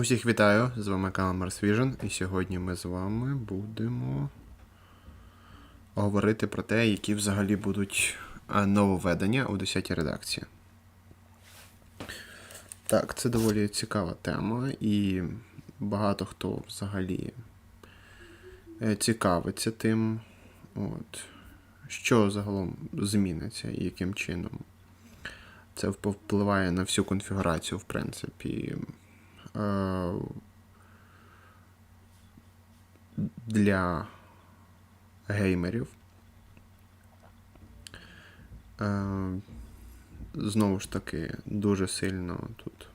Усіх вітаю! З вами канал Mars Vision, і сьогодні ми з вами будемо говорити про те, які взагалі будуть е, нововведення у 10 редакції. Так, це доволі цікава тема, і багато хто взагалі е, цікавиться тим, от, що загалом зміниться і яким чином. Це впливає на всю конфігурацію, в принципі, для геймерів. Е, Знову ж таки, дуже сильно тут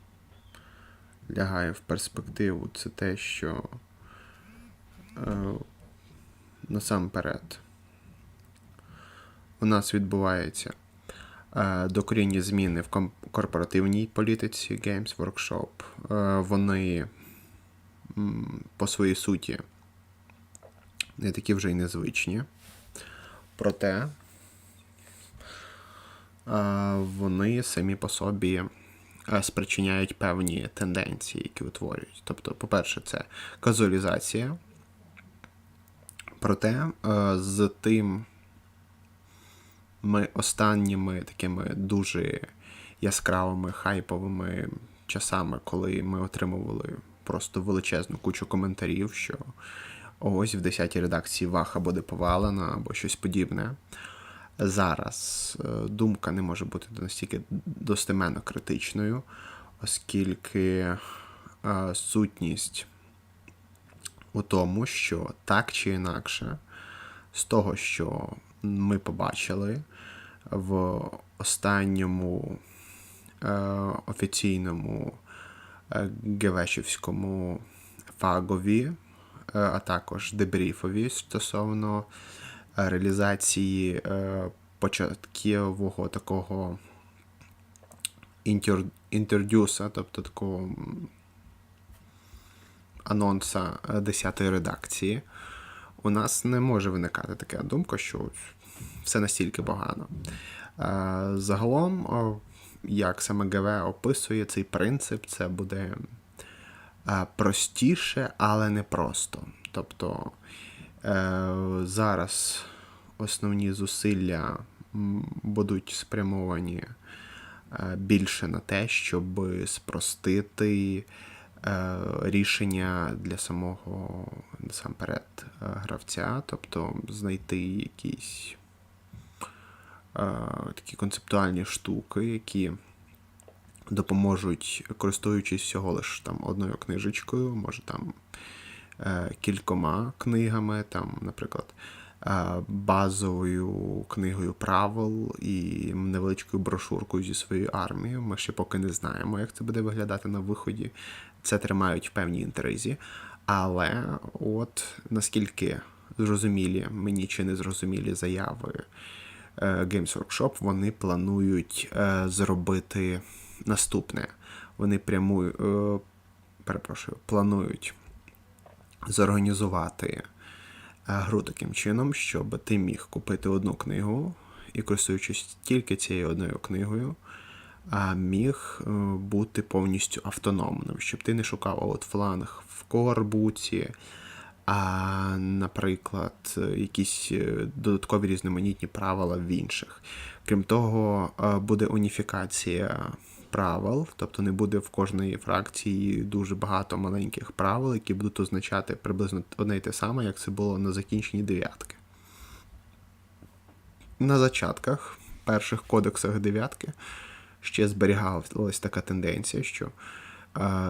лягає в перспективу це те, що е, насамперед у нас відбувається е, докорінні зміни в корпоративній політиці Games Workshop. Е, Вони по своїй суті не такі вже й незвичні. Проте е, вони самі по собі е, спричиняють певні тенденції, які утворюють. Тобто, по-перше, це казуалізація. Проте е, з тим ми останніми такими дуже яскравими хайповими часами, коли ми отримували просто величезну кучу коментарів, що ось в 10-й редакції Ваха буде повалена або щось подібне. Зараз е, думка не може бути настільки достеменно критичною, оскільки е, сутність у тому, що так чи інакше, з того, що ми побачили в останньому е, офіційному е, Гевешівському фагові, е, а також дебріфові стосовно реалізації початкового такого інтер, інтердюса, тобто такого анонса 10-ї редакції, у нас не може виникати така думка, що все настільки погано. Е, Загалом, як саме ГВ описує цей принцип, це буде е, простіше, але не просто. Тобто е, зараз основні зусилля будуть спрямовані більше на те, щоб спростити рішення для самого насамперед гравця, тобто знайти якісь такі концептуальні штуки, які допоможуть, користуючись всього лиш там одною книжечкою, може там е, кількома книгами, там, наприклад, е, базовою книгою правил і невеличкою брошуркою зі своєю армією. Ми ще поки не знаємо, як це буде виглядати на виході. Це тримають в певній інтризі. Але от наскільки зрозумілі мені чи не зрозумілі заяви е, Games Workshop, вони планують е, зробити наступне. Вони прямую, е, перепрошую, планують зорганізувати е, гру таким чином, щоб ти міг купити одну книгу і, користуючись тільки цією одною книгою, міг е, бути повністю автономним, щоб ти не шукав от фланг в корбуці, а, наприклад, якісь е, додаткові різноманітні правила в інших. Крім того, е, буде уніфікація правил, тобто не буде в кожної фракції дуже багато маленьких правил, які будуть означати приблизно одне й те саме, як це було на закінченні дев'ятки. На зачатках, перших кодексах дев'ятки, ще зберігалась така тенденція, що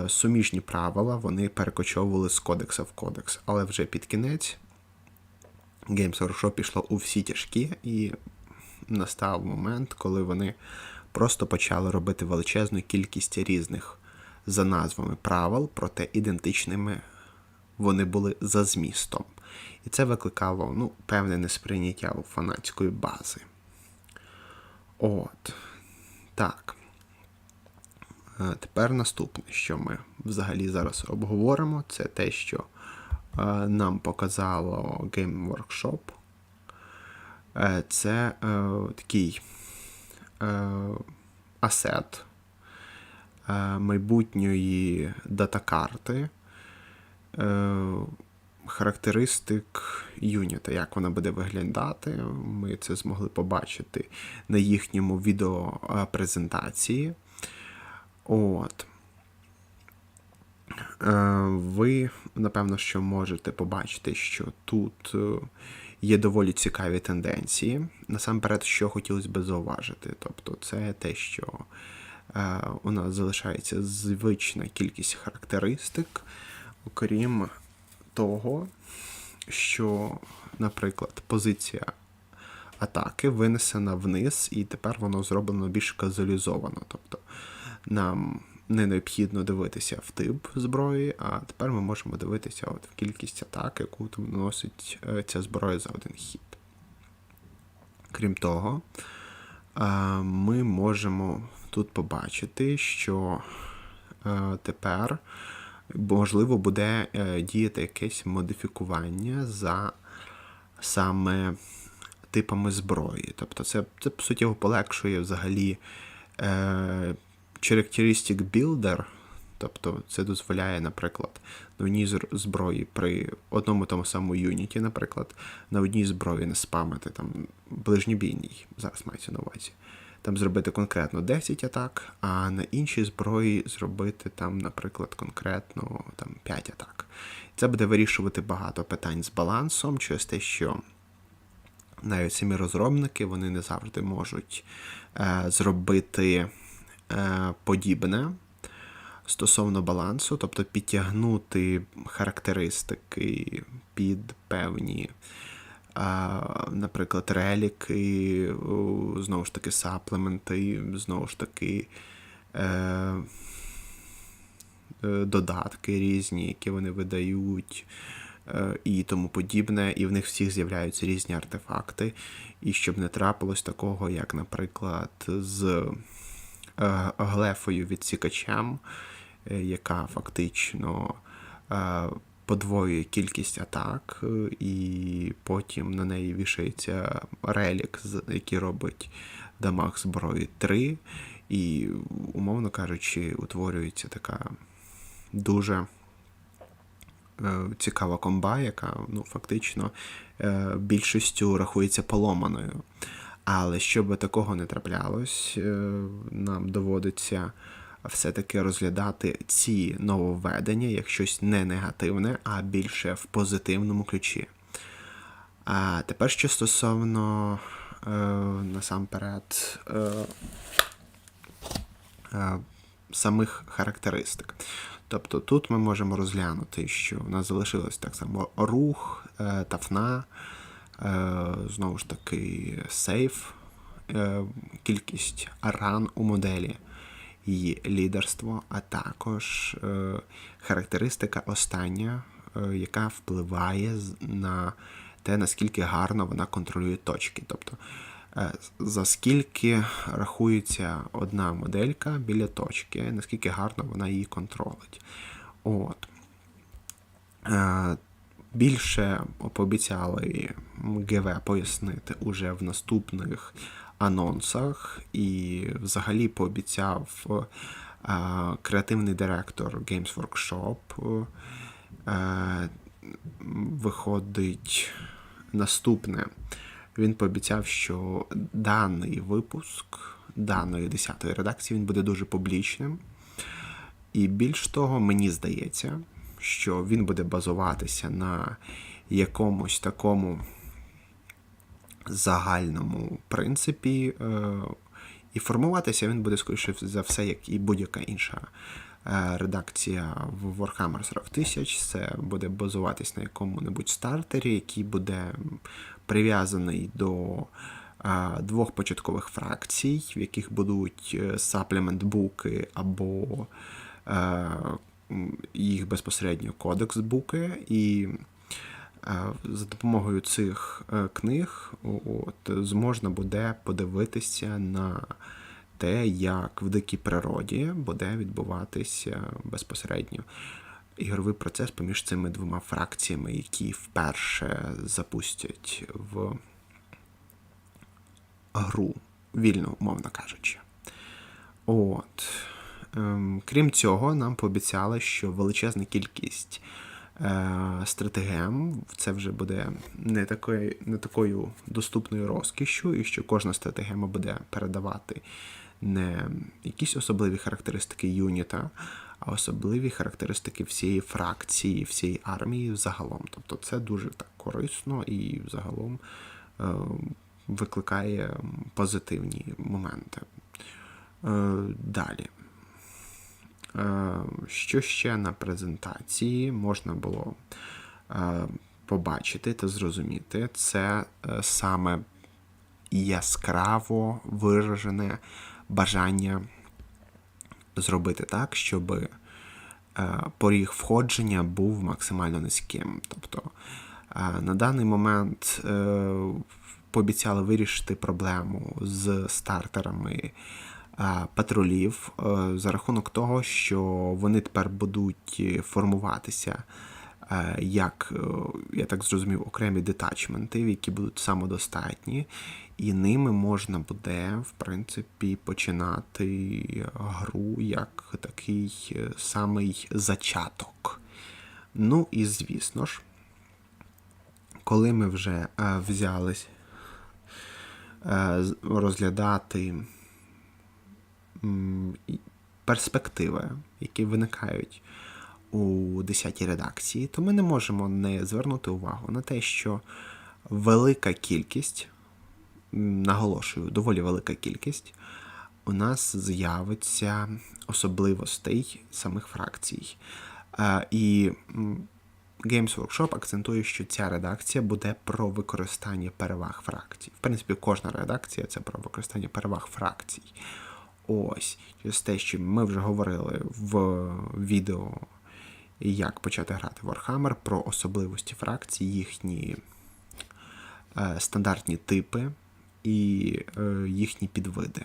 суміжні правила вони перекочовували з кодекса в кодекс, але вже під кінець Games Workshop пішло у всі тяжкі, і настав момент, коли вони просто почали робити величезну кількість різних за назвами правил, проте ідентичними вони були за змістом. І це викликало ну, певне несприйняття у фанатської бази. От. Так. Е, Тепер наступне, що ми взагалі зараз обговоримо, це те, що е, нам показало Game Workshop. Е, Це такий асет, майбутньої датакарти, характеристик юніта, як вона буде виглядати. Ми це змогли побачити на їхньому відеопрезентації. От. Е, Ви, напевно, що можете побачити, що тут е, є доволі цікаві тенденції. Насамперед, що хотілося би зауважити. Тобто, це те, що е, у нас залишається звична кількість характеристик, окрім того, що, наприклад, позиція атаки винесена вниз, і тепер воно зроблено більш казуалізовано. Тобто нам не необхідно дивитися в тип зброї, а тепер ми можемо дивитися от в кількість атак, яку там наносить е, ця зброя за один хід. Крім того, е, ми можемо тут побачити, що е, тепер можливо буде діяти якесь модифікування за саме типами зброї. Тобто, це, це по суті, полегшує взагалі Characteristic Builder, тобто це дозволяє, наприклад, на одній зброї при одному тому самому юніті, наприклад, на одній зброї не спамити там ближньобійній, зараз мається на увазі. Там зробити конкретно 10 атак, а на іншій зброї зробити там, наприклад, конкретно там 5 атак. Це буде вирішувати багато питань з балансом через те, що навіть самі розробники вони не завжди можуть е, зробити подібне стосовно балансу, тобто підтягнути характеристики під певні, наприклад, реліки, знову ж таки, саплементи, знову ж таки. Е, е, додатки різні, які вони видають, і тому подібне, і в них всіх з'являються різні артефакти. І щоб не трапилось такого, як, наприклад, з Е, глефою відсікачем, е, яка фактично е, подвоює кількість атак, і потім на неї вішається релік, який робить дамаг зброї 3. І, умовно кажучи, утворюється така дуже цікава комба, яка ну, фактично більшістю рахується поломаною. Але щоб такого не траплялось, е, нам доводиться все-таки розглядати ці нововведення як щось не негативне, а більше в позитивному ключі. А тепер що стосовно е, насамперед е, е, самих характеристик. Тобто тут ми можемо розглянути, що в нас залишилось так само рух, е, тафна. Е, знову ж таки, сейф, е, кількість ран у моделі, її лідерство, а також е, характеристика остання, яка впливає на те, наскільки гарно вона контролює точки. Тобто, за скільки рахується одна моделька біля точки, наскільки гарно вона її контролить. От. Більше пообіцяли ГВ пояснити уже в наступних анонсах, і взагалі пообіцяв а, креативний директор Games Workshop. А, виходить наступне. Він пообіцяв, що даний випуск даної 10-ї редакції він буде дуже публічним. І більш того, мені здається що він буде базуватися на якомусь такому загальному принципі, е, і формуватися він буде, скоріше за все, як і будь-яка інша е, редакція в Warhammer 40 тисяч. Це буде базуватись на якому-небудь стартері, який буде прив'язаний до е, двох початкових фракцій, в яких будуть саплемент-буки або їх безпосередньо кодекс буки, і е, за допомогою цих е, книг от, зможна буде подивитися на те, як в дикій природі буде відбуватися безпосередньо ігровий процес поміж цими двома фракціями, які вперше запустять в гру, вільно, умовно кажучи. От. Ем, крім цього, нам пообіцяли, що величезна кількість е, стратегем це вже буде не такою, не такою доступною розкішшю, і що кожна стратегема буде передавати не якісь особливі характеристики юніта, а особливі характеристики всієї фракції, всієї армії загалом. Тобто це дуже так корисно і загалом е, викликає позитивні моменти. Е, далі. Е, що ще на презентації можна було е, побачити та зрозуміти, це е, саме яскраво виражене бажання зробити так, щоб поріг входження був максимально низьким. Тобто на даний момент пообіцяли вирішити проблему з стартерами патрулів за рахунок того, що вони тепер будуть формуватися. Як, я так зрозумів, окремі детачменти, які будуть самодостатні, і ними можна буде, в принципі, починати гру як такий е, самий зачаток. Ну і звісно ж, коли ми вже е, взялись е, розглядати перспективи, які виникають у 10-й редакції, то ми не можемо не звернути увагу на те, що велика кількість наголошую, доволі велика кількість, у нас з'явиться особливостей самих фракцій. І Games Workshop акцентує, що ця редакція буде про використання переваг фракцій. В принципі, кожна редакція це про використання переваг фракцій. Ось, через те, що ми вже говорили в відео, як почати грати в Warhammer, про особливості фракцій, їхні е, стандартні типи і е, їхні підвиди.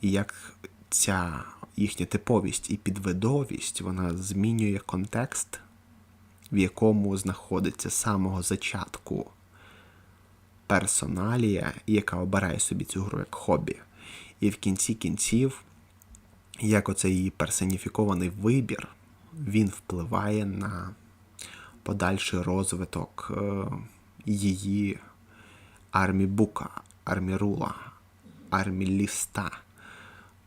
І як ця їхня типовість і підвидовість вона змінює контекст, в якому знаходиться з самого зачатку персоналія, яка обирає собі цю гру як хобі. І в кінці кінців, як оцей її персоніфікований вибір, він впливає на подальший розвиток е, її армібука, армірула, арміліста.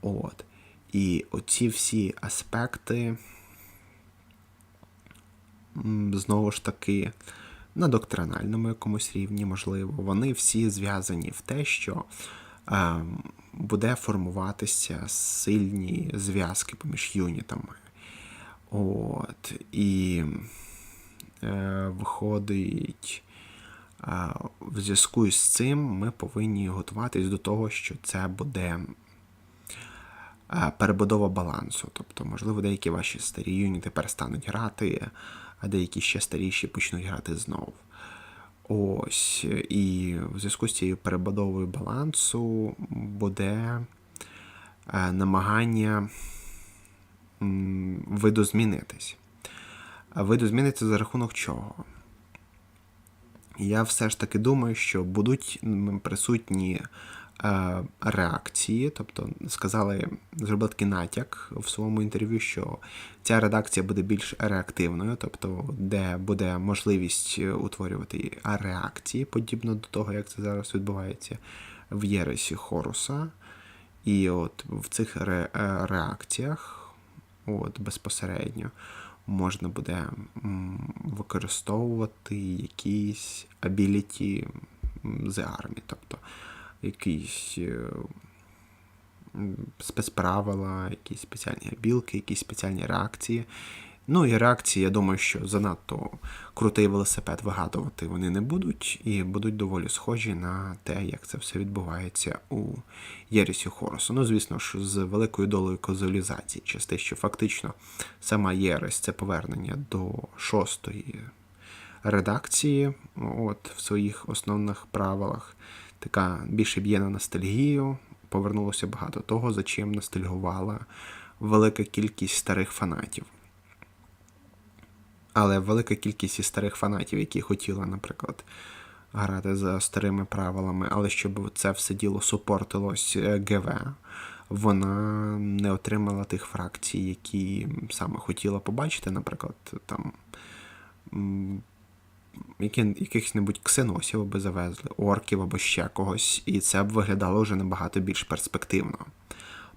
От. І оці всі аспекти, знову ж таки, на доктринальному якомусь рівні, можливо, вони всі зв'язані в те, що буде формуватися сильні зв'язки поміж юнітами. От. І е, виходить в зв'язку з цим ми повинні готуватись до того, що це буде перебудова балансу. Тобто, можливо, деякі ваші старі юніти перестануть грати, а деякі ще старіші почнуть грати знову. Ось, і в зв'язку з цією перебудовою балансу буде намагання видозмінитись. Видозміниться за рахунок чого? я все ж таки думаю, що будуть присутні е, реакції, тобто сказали, зробили такий натяк в своєму інтерв'ю, що ця редакція буде більш реактивною, тобто, де буде можливість утворювати реакції, подібно до того, як це зараз відбувається в Єресі Хоруса. І от в цих ре реакціях, от безпосередньо можна буде використовувати якісь ability з армії, тобто якісь е, спецправила, якісь спеціальні білки, якісь спеціальні реакції, Ну і реакції, я думаю, що занадто крутий велосипед вигадувати вони не будуть, і будуть доволі схожі на те, як це все відбувається у Єрісі Хоросу. Ну, звісно ж, з великою долею козуалізації, через те, що фактично сама Єресь це повернення до шостої редакції, от в своїх основних правилах. Така більше б'є на ностальгію. Повернулося багато того, за чим ностальгувала велика кількість старих фанатів. Але велика кількість і старих фанатів, які хотіли, наприклад, грати за старими правилами, але щоб це все діло супортилось е, ГВ, вона не отримала тих фракцій, які саме хотіла побачити, наприклад, там які, якихось-небудь ксеносів би завезли, орків або ще когось, і це б виглядало вже набагато більш перспективно.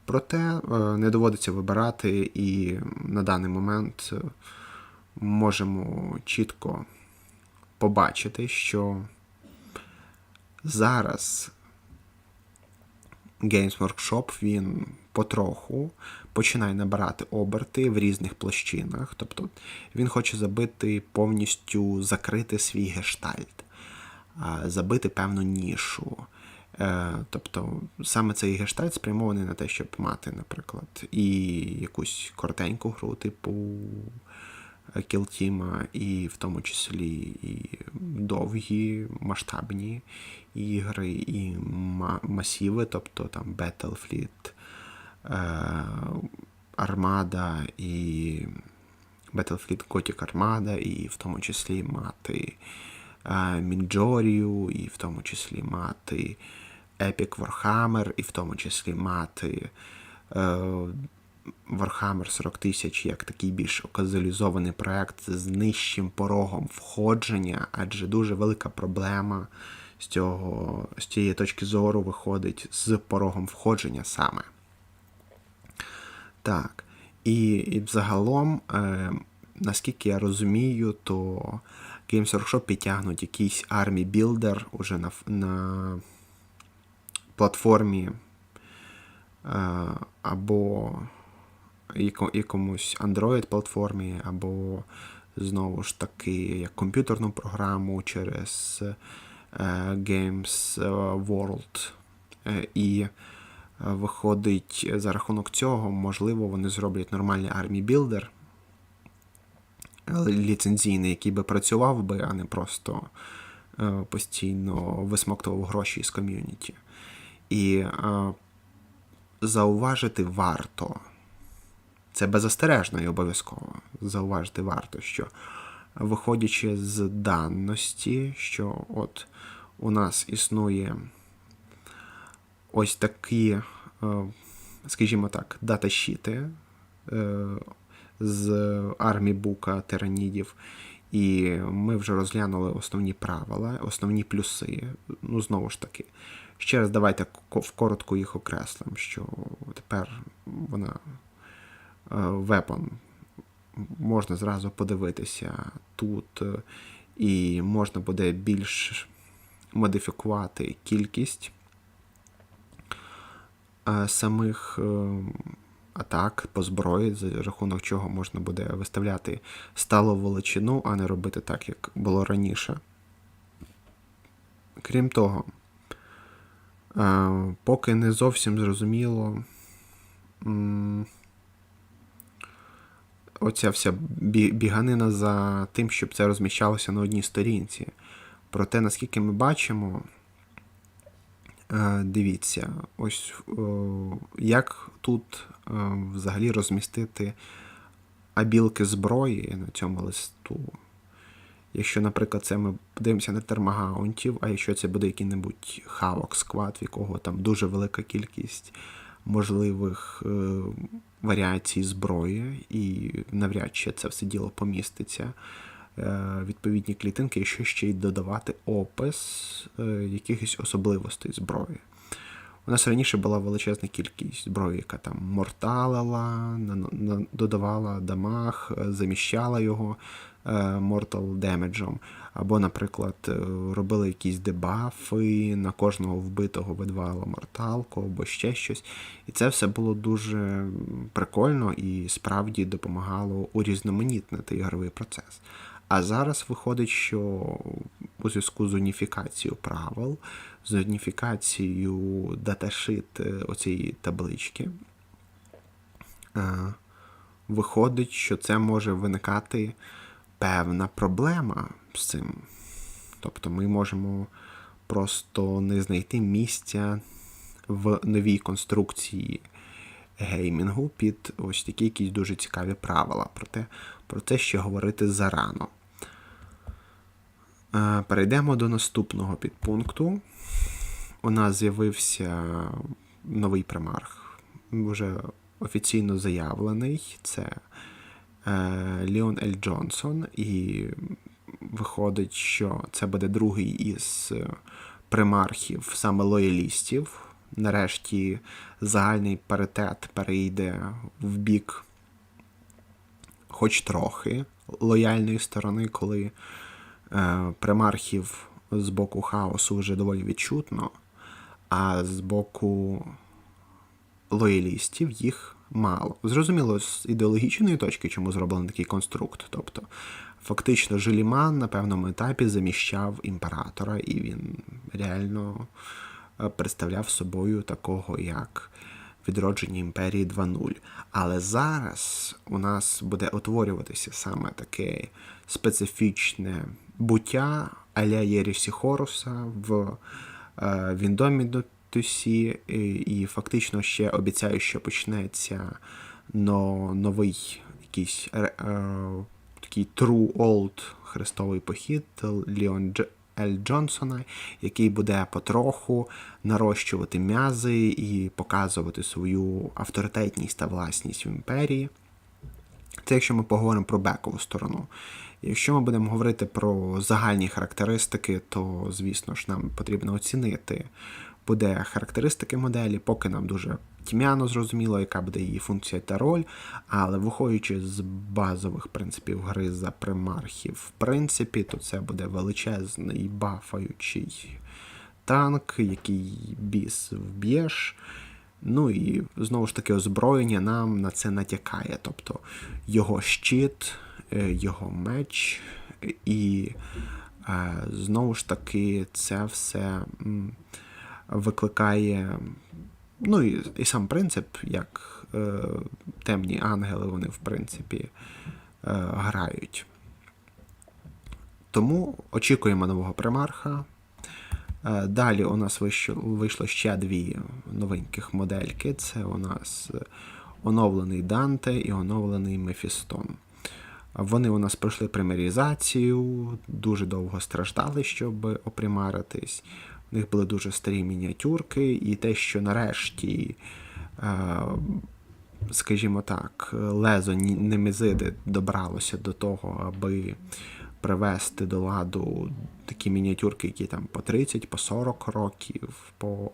Проте е, не доводиться вибирати, і на даний момент е, можемо чітко побачити, що зараз Games Workshop він потроху починає набирати оберти в різних площинах. Тобто він хоче забити повністю закрити свій гештальт, забити певну нішу. Е, тобто саме цей гештальт спрямований на те, щоб мати, наприклад, і якусь коротеньку гру, типу Кілтіма, і в тому числі і довгі масштабні ігри, і масіви, тобто там Battlefleet, Армада і Battlefield Gothic Armada, і в тому числі мати Мінджорію, і в тому числі мати Epic Warhammer, і в тому числі мати Warhammer 40 тисяч як такий більш оказалізований проект з нижчим порогом входження, адже дуже велика проблема з цього, з цієї точки зору виходить з порогом входження саме. Так. І і загалом, е, наскільки я розумію, то Games Workshop підтягнуть якийсь Army Builder уже на на платформі е, або якомусь Android-платформі, або знову ж таки як комп'ютерну програму через е, Games World. Е, і Виходить, за рахунок цього, можливо, вони зроблять нормальний армій білдер ліцензійний, який би працював би, а не просто е, постійно висмоктував гроші з ком'юніті. І е, зауважити варто. Це беззастережно і обов'язково. Зауважити варто, що виходячи з даності, що от у нас існує ось такі, е, скажімо так, датащіти е, з армії Бука Тиранідів. І ми вже розглянули основні правила, основні плюси. Ну, знову ж таки, ще раз давайте вкоротко їх окреслимо, що тепер вона вепон можна зразу подивитися тут, і можна буде більш модифікувати кількість самих е, атак по зброї, за рахунок чого можна буде виставляти сталу величину, а не робити так, як було раніше. Крім того, поки не зовсім зрозуміло. Оця вся біганина за тим, щоб це розміщалося на одній сторінці. Проте, наскільки ми бачимо, дивіться, ось як тут е, взагалі розмістити абілки зброї на цьому листу. Якщо, наприклад, це ми подивимося на термагаунтів, а якщо це буде який-небудь хавок сквад, в якого там дуже велика кількість можливих е, варіацій зброї, і навряд чи це все діло поміститься. Е, відповідні клітинки, і що ще й додавати опис е, якихось особливостей зброї. У нас раніше була величезна кількість зброї, яка там морталила, додавала дамаг, е, заміщала його Mortal Damage. Або, наприклад, робили якісь дебафи, на кожного вбитого видавало морталку, або ще щось. І це все було дуже прикольно і справді допомагало урізноманітнити ігровий процес. А зараз виходить, що у зв'язку з уніфікацією правил, з уніфікацією даташит е, оцієї таблички, е, виходить, що це може виникати певна проблема з цим. Тобто ми можемо просто не знайти місця в новій конструкції геймінгу під ось такі якісь дуже цікаві правила. Проте про це ще говорити зарано. Е, перейдемо до наступного підпункту. У нас з'явився новий примарх вже офіційно заявлений. Це е, Ліон Ель Джонсон, і виходить, що це буде другий із примархів саме лоялістів. Нарешті загальний паритет перейде в бік, хоч трохи, лояльної сторони, коли примархів з боку хаосу вже доволі відчутно, а з боку лоялістів їх мало. Зрозуміло, з ідеологічної точки, чому зроблений такий конструкт. Тобто, фактично, Жиліман на певному етапі заміщав імператора, і він реально е, представляв собою такого, як відродження імперії 2.0. Але зараз у нас буде утворюватися саме таке специфічне буття аля Єрісі Хоруса в е, Віндомідотусі, і, фактично ще обіцяю, що почнеться но, новий якийсь е, е, такий True Old хрестовий похід Ліон. Ель Джонсона, який буде потроху нарощувати м'язи і показувати свою авторитетність та власність в імперії. Це якщо ми поговоримо про бекову сторону. Якщо ми будемо говорити про загальні характеристики, то, звісно ж, нам потрібно оцінити буде характеристики моделі, поки нам дуже тьмяно зрозуміло, яка буде її функція та роль. Але виходячи з базових принципів гри за примархів, в принципі, то це буде величезний бафаючий танк, який біс вб'єш. Ну і знову ж таки озброєння нам на це натякає. Тобто його щит, е, його меч, і е, знову ж таки це все викликає. Ну і і сам принцип, як е, темні ангели, вони, в принципі, е, грають. Тому очікуємо нового примарха. Е, далі у нас вийшло, ще дві новеньких модельки. Це у нас оновлений Данте і оновлений Мефістон. Вони у нас пройшли примерізацію, дуже довго страждали, щоб опримаритись. У них були дуже старі мініатюрки, і те, що нарешті, е, скажімо так, лезо Немезиди добралося до того, аби привести до ладу такі мініатюрки, які там по 30, по 40 років, по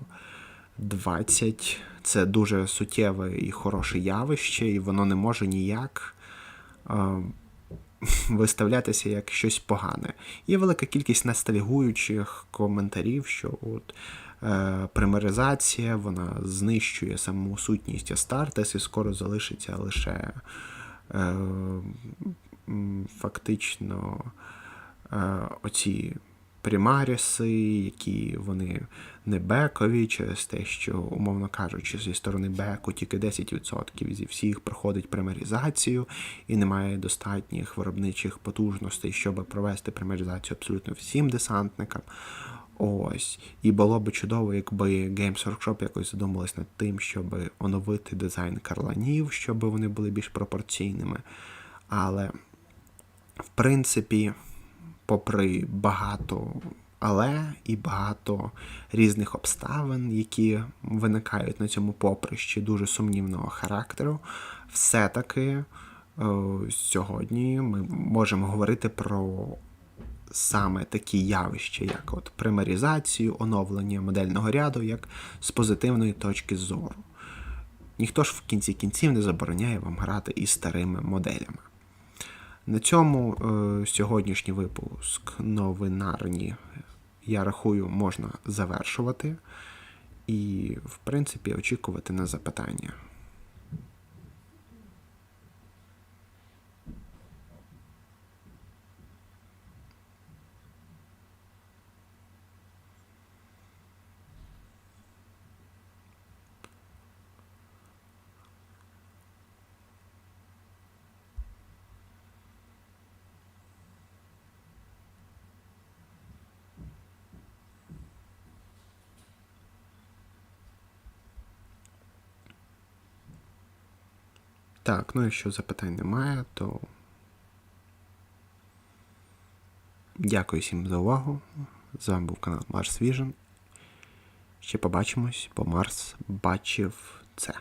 20. Це дуже суттєве і хороше явище, і воно не може ніяк. Е, виставлятися як щось погане. Є велика кількість ностальгуючих коментарів, що от е, примеризація вона знищує саму сутність Астартес і скоро залишиться лише е, фактично е, оці примаріси, які вони не бекові, через те, що, умовно кажучи, зі сторони беку тільки 10% зі всіх проходить примарізацію, і немає достатніх виробничих потужностей, щоб провести примарізацію абсолютно всім десантникам. Ось. І було б чудово, якби Games Workshop якось задумались над тим, щоб оновити дизайн карланів, щоб вони були більш пропорційними. Але, в принципі, попри багато але і багато різних обставин, які виникають на цьому поприщі дуже сумнівного характеру, все-таки е, сьогодні ми можемо говорити про саме такі явища, як от примерізацію, оновлення модельного ряду, як з позитивної точки зору. Ніхто ж в кінці кінців не забороняє вам грати із старими моделями. На цьому е, сьогоднішній випуск новинарні, я рахую, можна завершувати і, в принципі, очікувати на запитання. Так, ну якщо запитань немає, то дякую всім за увагу. З вами був канал Mars Vision. Ще побачимось, бо Марс бачив це.